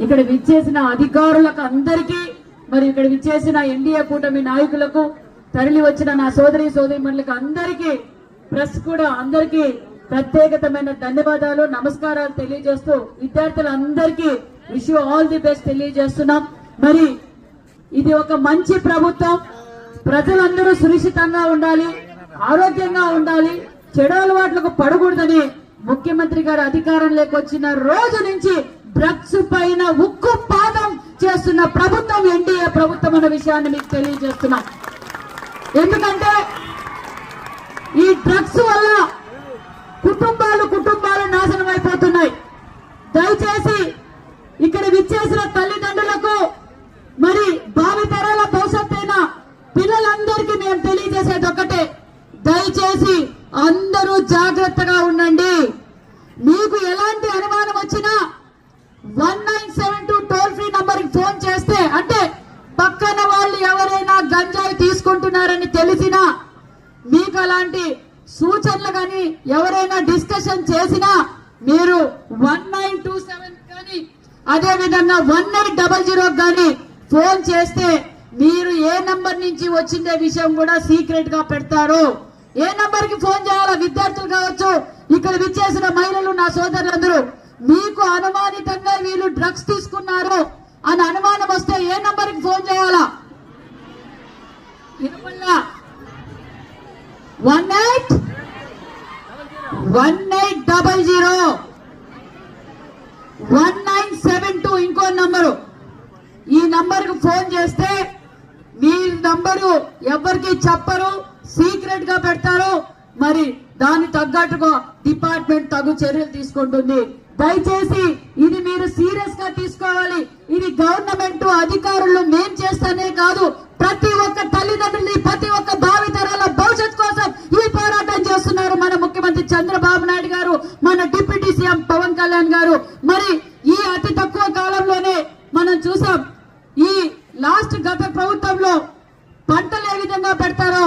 ఇక్కడ విచ్చేసిన అధికారులకు అందరికీ మరి ఇక్కడ విచ్చేసిన ఎన్డీఏ కూటమి నాయకులకు తరలి వచ్చిన నా సోదరి సోదరిమణులకు అందరికీ ప్రెస్ కూడా అందరికీ ప్రత్యేకతమైన ధన్యవాదాలు నమస్కారాలు తెలియజేస్తూ విద్యార్థులందరికీ wish you all the best తెలియజేస్తున్నాం. మరి ఇది ఒక మంచి ప్రభుత్వం. ప్రజలందరూ సురక్షితంగా ఉండాలి ఆరోగ్యంగా ఉండాలి చెడు అలవాట్లకు పడకూడదని ముఖ్యమంత్రి గారు అధికారం వచ్చిన రోజు నుంచి డ్రగ్స్ పైన ఉక్కు పాదం చేస్తున్న ప్రభుత్వం ఎన్డీఏ ప్రభుత్వం అన్న విషయాన్ని మీకు తెలియజేస్తున్నాం. ఎందుకంటే ఈ డ్రగ్స్ వల్ల కుటుంబాలు కుటుంబాలు నాశనం అయిపోతున్నాయి. దయచేసి ఇక్కడ విచ్చేసిన తల్లిదండ్రులకు మరి భావితరాల భవిష్యత్తైన పిల్లలందరికీ మేము తెలియజేసేది ఒకటే దయచేసి అందరూ జాగ్రత్తగా ఉండండి. మీకు ఎలాంటి అనుమానం తెలిసినా మీకు అలాంటి సూచనలు కానీ ఎవరైనా డిస్కషన్ చేసినా మీరు వన్ నైన్ టూ సెవెన్ కానీ అదే విధంగా వన్ ఎయిట్ డబల్ జీరో కానీ ఫోన్ చేస్తే మీరు ఏ నంబర్ నుంచి వచ్చిందే విషయం కూడా సీక్రెట్గా పెడతారు. ఏ నంబర్కి ఫోన్ చేయాలా? విద్యార్థులు కావచ్చు. ఇక్కడ విచ్చేసిన మహిళలు నా సోదరులందరూ మీకు అనుమానితంగా వీళ్ళు డ్రగ్స్ తీసుకున్నారు అని అనుమానం వస్తే ఏ నంబర్కి ఫోన్ చేయాలా? ఇరుమల్లా one eight one eight double zero one nine seven two ఇంకో నంబరు. ఈ నంబర్కు ఫోన్ చేస్తే మీ నంబరు ఎవరికి చెప్పరు సీక్రెట్గా పెడతారు. మరి దాని తగ్గట్టుగా డిపార్ట్మెంట్ తగు చర్యలు తీసుకుంటుంది. దయచేసి ఇది మీరు సీరియస్గా తీసుకోవాలి. ఇది గవర్నమెంట్ అధికారులు మేం చేస్తానే కాదు ప్రతి ఒక్క ముఖ్యమంత్రి చంద్రబాబు నాయుడు గారు మన డిప్యూటీ సీఎం పవన్ కళ్యాణ్ గారు. మరి ఈ అతి తక్కువ కాలంలోనే మనం చూసాం ఈ లాస్ట్ గత ప్రభుత్వంలో పంటలు ఏ విధంగా పెడతారో